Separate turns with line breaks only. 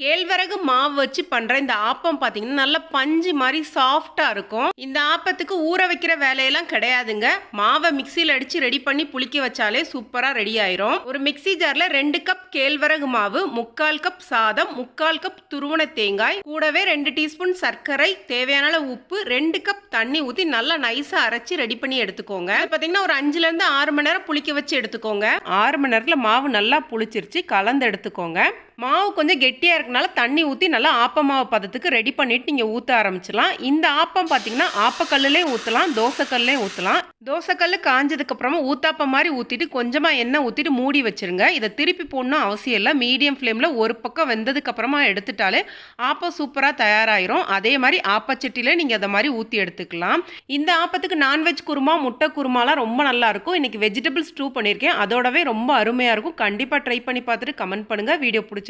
கேழ்வரகு மாவு வச்சு பண்ணுற இந்த ஆப்பம் பார்த்தீங்கன்னா நல்ல பஞ்சு மாதிரி சாஃப்டாக இருக்கும். இந்த ஆப்பத்துக்கு ஊற வைக்கிற வேலையெல்லாம் கிடையாதுங்க. மாவை மிக்சியில் அடித்து ரெடி பண்ணி புளிக்க வச்சாலே சூப்பராக ரெடி ஆயிரும். ஒரு மிக்ஸி ஜாரில் ரெண்டு கப் கேழ்வரகு மாவு முக்கால் கப் சாதம் முக்கால் கப் துருவன தேங்காய் கூடவே ரெண்டு டீஸ்பூன் சர்க்கரை தேவையான அளவு உப்பு ரெண்டு கப் தண்ணி ஊற்றி நல்லா நைஸாக அரைச்சி ரெடி பண்ணி எடுத்துக்கோங்க. பார்த்தீங்கன்னா ஒரு அஞ்சுலேருந்து ஆறு மணி நேரம் புளிக்க வச்சு எடுத்துக்கோங்க. ஆறு மணி நேரத்தில் மாவு நல்லா புளிச்சிருச்சு. கலந்து எடுத்துக்கோங்க. மாவு கொஞ்சம் கெட்டியாக இருக்கனால தண்ணி ஊற்றி நல்லா ஆப்ப மாவு பதத்துக்கு ரெடி பண்ணிவிட்டு நீங்கள் ஊற்ற ஆரம்பிச்சிடலாம். இந்த ஆப்பம் பார்த்தீங்கன்னா ஆப்பக்கல்லே ஊற்றலாம் தோசைக்கல்லையும் ஊற்றலாம் தோசைக்கல் காஞ்சதுக்கப்புறமா ஊத்தாப்பம் மாதிரி ஊற்றிட்டு கொஞ்சமாக எண்ணெய் ஊற்றிட்டு மூடி வச்சிருங்க. இதை திருப்பி போடணும் அவசியம் இல்லை. மீடியம் ஃப்ளேமில் ஒரு பக்கம் வெந்ததுக்கப்புறமா எடுத்துட்டாலே ஆப்பம் சூப்பராக தயாராகிரும் அதே மாதிரி ஆப்பச்சட்டியில் நீங்கள் அதை மாதிரி ஊற்றி எடுத்துக்கலாம். இந்த ஆப்பத்துக்கு நான்வெஜ் குருமா முட்டை குருமாலாம் ரொம்ப நல்லாயிருக்கும் இன்றைக்கி வெஜிடபிள்ஸ் வெஜிடபிள் ஸ்டூ பண்ணியிருக்கேன் அதோடவே ரொம்ப அருமையாக இருக்கும். கண்டிப்பாக ட்ரை பண்ணி பார்த்துட்டு கமெண்ட் பண்ணுங்கள் வீடியோ பிடிச்சி